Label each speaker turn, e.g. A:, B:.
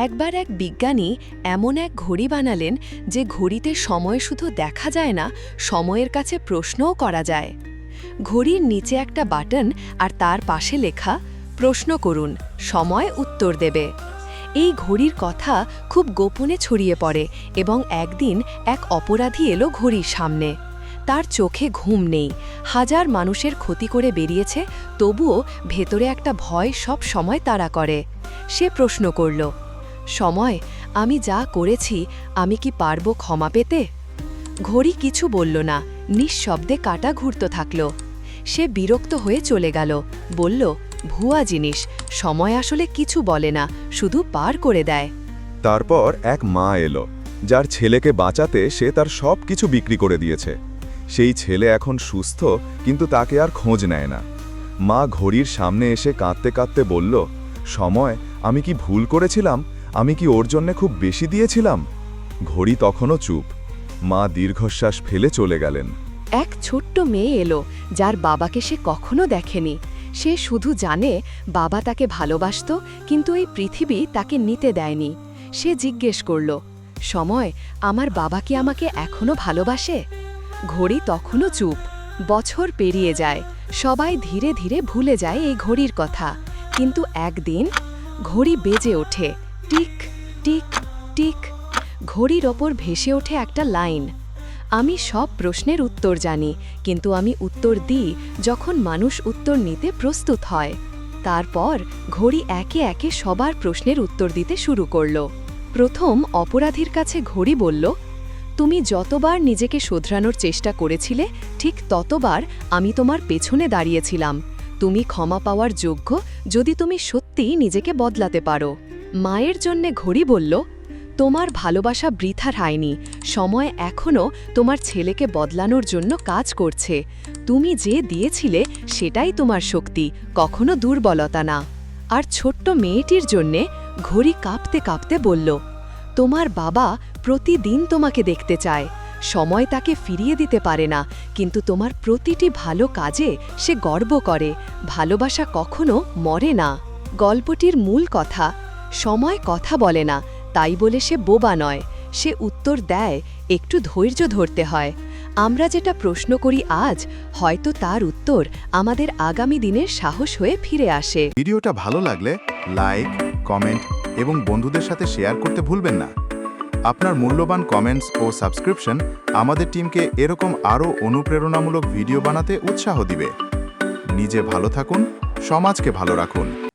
A: একবার এক বিজ্ঞানী এমন এক ঘড়ি বানালেন যে ঘড়িতে সময় শুধু দেখা যায় না, সময়ের কাছে প্রশ্নও করা যায়। ঘড়ির নিচে একটা বাটন আর তার পাশে লেখা, প্রশ্ন করুন, সময় উত্তর দেবে। এই ঘড়ির কথা খুব গোপনে ছড়িয়ে পড়ে এবং একদিন এক অপরাধী এলো ঘড়ির সামনে। তার চোখে ঘুম নেই, হাজার মানুষের ক্ষতি করে বেরিয়েছে, তবুও ভেতরে একটা ভয় সব সময় তাড়া করে। সে প্রশ্ন করল সময়, আমি যা করেছি, আমি কি পারব ক্ষমা পেতে? ঘড়ি কিছু বলল না, নিঃশব্দে কাটা ঘুরতে থাকল। সে বিরক্ত হয়ে চলে গেল, বলল, ভুয়া জিনিস, সময় আসলে কিছু বলে না, শুধু পার করে দেয়।
B: তারপর এক মা এলো, যার ছেলেকে বাঁচাতে সে তার সব কিছু বিক্রি করে দিয়েছে। সেই ছেলে এখন সুস্থ, কিন্তু তাকে আর খোঁজ নেয় না। মা ঘড়ির সামনে এসে কাঁদতে কাঁদতে বলল, সময়, আমি কি ভুল করেছিলাম? আমি কি ওর জন্যে খুব বেশি দিয়েছিলাম? ঘড়ি তখনও চুপ। মা দীর্ঘশ্বাস ফেলে চলে গেলেন।
A: এক ছোট্ট মেয়ে এলো, যার বাবাকে সে কখনো দেখেনি। সে শুধু জানে, বাবা তাকে ভালোবাসত, কিন্তু এই পৃথিবী তাকে নিতে দেয়নি। সে জিজ্ঞেস করল, সময়, আমার বাবা কি আমাকে এখনও ভালোবাসে? ঘড়ি তখনও চুপ। বছর পেরিয়ে যায়। সবাই ধীরে ধীরে ভুলে যায় এই ঘড়ির কথা। কিন্তু একদিন ঘড়ি বেজে ওঠে। টিক টিক টিক। ঘড়ির ওপর ভেসে ওঠে একটা লাইন। আমি সব প্রশ্নের উত্তর জানি, কিন্তু আমি উত্তর দিই যখন মানুষ উত্তর নিতে প্রস্তুত হয়। তারপর ঘড়ি একে একে সবার প্রশ্নের উত্তর দিতে শুরু করল। প্রথম অপরাধীর কাছে ঘড়ি বলল, তুমি যতবার নিজেকে শোধরানোর চেষ্টা করেছিলে, ঠিক ততবার আমি তোমার পেছনে দাঁড়িয়েছিলাম। তুমি ক্ষমা পাওয়ার যোগ্য যদি তুমি সত্যিই নিজেকে বদলাতে পারো। মায়ের জন্যে ঘড়ি বলল, তোমার ভালোবাসা বৃথা হয়নি সময় এখনও তোমার ছেলেকে বদলানোর জন্য কাজ করছে। তুমি যে দিয়েছিলে সেটাই তোমার শক্তি, কখনো দুর্বলতা না। আর ছোট্ট মেয়েটির জন্যে ঘড়ি কাঁপতে কাঁপতে বলল, তোমার বাবা প্রতিদিন তোমাকে দেখতে চায়। সময় তাকে ফিরিয়ে দিতে পারে না, কিন্তু তোমার প্রতিটি ভালো কাজে সে গর্ব করে। ভালোবাসা কখনো মরে না। গল্পটির মূল কথা সময় কথা বলে না, তাই বলে সে বোবা নয়। সে উত্তর দেয়, একটু ধৈর্য ধরতে হয়। আমরা যেটা প্রশ্ন করি আজ, হয়তো তার উত্তর আমাদের আগামী দিনের সাহস হয়ে ফিরে আসে।
C: ভিডিওটা ভালো লাগলে লাইক, কমেন্ট এবং বন্ধুদের সাথে শেয়ার করতে ভুলবেন না। আপনার মূল্যবান কমেন্টস ও সাবস্ক্রিপশন আমাদের টিমকে এরকম আরও অনুপ্রেরণামূলক ভিডিও বানাতে উৎসাহ দিবে। নিজে ভালো থাকুন, সমাজকে ভালো রাখুন।